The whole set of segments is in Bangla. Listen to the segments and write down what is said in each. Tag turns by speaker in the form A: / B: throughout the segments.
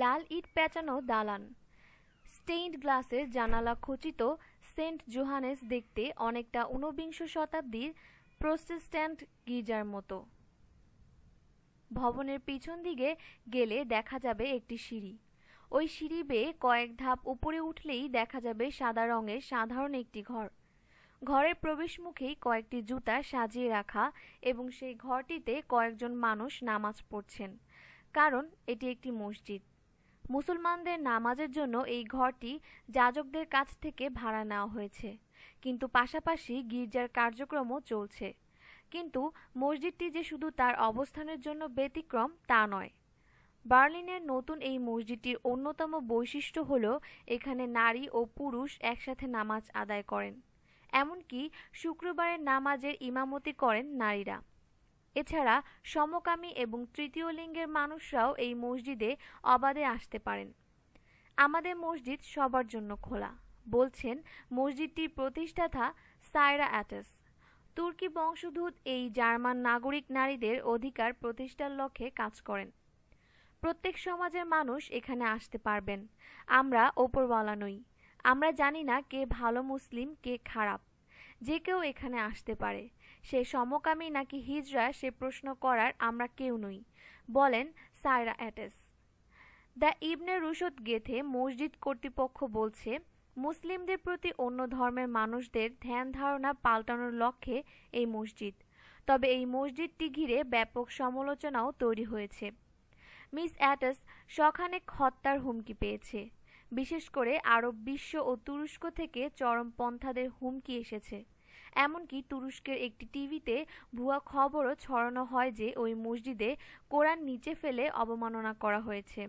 A: লাল ইট পেঁচানো দালান। স্টেইনড গ্লাসের জানালা খচিত সেন্ট জোহানেস দেখতে অনেকটা ঊনবিংশ শতাব্দীর প্রোটেস্ট্যান্ট গির্জার মতো। ভবনের পিছন দিকে গেলে দেখা যাবে একটি সিঁড়ি। ওই সিঁড়ি বেয়ে কয়েক ধাপ উপরে উঠলেই দেখা যাবে সাদা রঙের সাধারণ একটি ঘর। ঘরের প্রবেশমুখেই কয়েকটি জুতা সাজিয়ে রাখা এবং সেই ঘরটিতে কয়েকজন মানুষ নামাজ পড়ছেন, কারণ এটি একটি মসজিদ। মুসলমানদের নামাজের জন্য এই ঘরটি যাজকদের কাছ থেকে ভাড়া নেওয়া হয়েছে। কিন্তু পাশাপাশি গির্জার কার্যক্রমও চলছে। কিন্তু মসজিদটি যে শুধু তার অবস্থানের জন্য ব্যতিক্রম, তা নয়। বার্লিনের নতুন এই মসজিদটির অন্যতম বৈশিষ্ট্য হল এখানে নারী ও পুরুষ একসাথে নামাজ আদায় করেন। এমনকি শুক্রবারের নামাজের ইমামতি করেন নারীরা। এছাড়া সমকামী এবং তৃতীয় লিঙ্গের মানুষরাও এই মসজিদে অবাধে আসতে পারেন। আমাদের মসজিদ সবার জন্য খোলা, বলছেন মসজিদটির প্রতিষ্ঠাতা সায়রা অ্যাটাস। তুর্কি বংশোদ্ভূত এই জার্মান নাগরিক নারীদের অধিকার প্রতিষ্ঠার লক্ষ্যে কাজ করেন। প্রত্যেক সমাজের মানুষ এখানে আসতে পারবেন। আমরা ওপরওয়ালা নই। আমরা জানি না কে ভালো মুসলিম, কে খারাপ। যে কেউ এখানে আসতে পারে। সে সমকামী নাকি হিজরা সে প্রশ্ন করার আমরা কেউ নই। বলেন সায়রা অ্যাটেস। দ্য ইবনে রুশদ গেথে মসজিদ কর্তৃপক্ষ বলছে, মুসলিমদের প্রতি অন্য ধর্মের মানুষদের ধ্যান ধারণা পাল্টানোর লক্ষ্যে এই মসজিদ। তবে এই মসজিদটি ঘিরে ব্যাপক সমালোচনাও তৈরি হয়েছে। মিস অ্যাটাস শখানেক হত্যার হুমকি পেয়েছে। বিশেষ করে আরব বিশ্ব ও তুরস্ক থেকে চরমপন্থাদের হুমকি এসেছে। এমনকি তুরস্কের একটি টিভিতে ভুয়া খবরও ছড়ানো হয় যে ওই মসজিদে কোরআন নিচে ফেলে অবমাননা করা হয়েছে।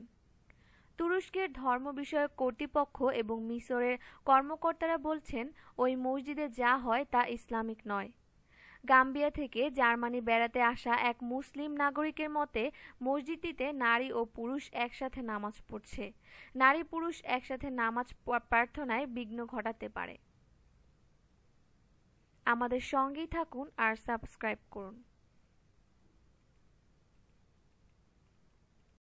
A: তুরস্কের ধর্ম বিষয়ক কর্তৃপক্ষ এবং মিশরের কর্মকর্তারা বলছেন, ওই মসজিদে যা হয় তা ইসলামিক নয়। গাম্বিয়া থেকে জার্মানি বেড়াতে আসা এক মুসলিম নাগরিকের মতে, মসজিদটিতে নারী ও পুরুষ একসাথে নামাজ পড়ছে। নারী পুরুষ একসাথে নামাজ প্রার্থনায় বিঘ্ন ঘটাতে পারে। আমাদের সঙ্গেই থাকুন আর সাবস্ক্রাইব করুন।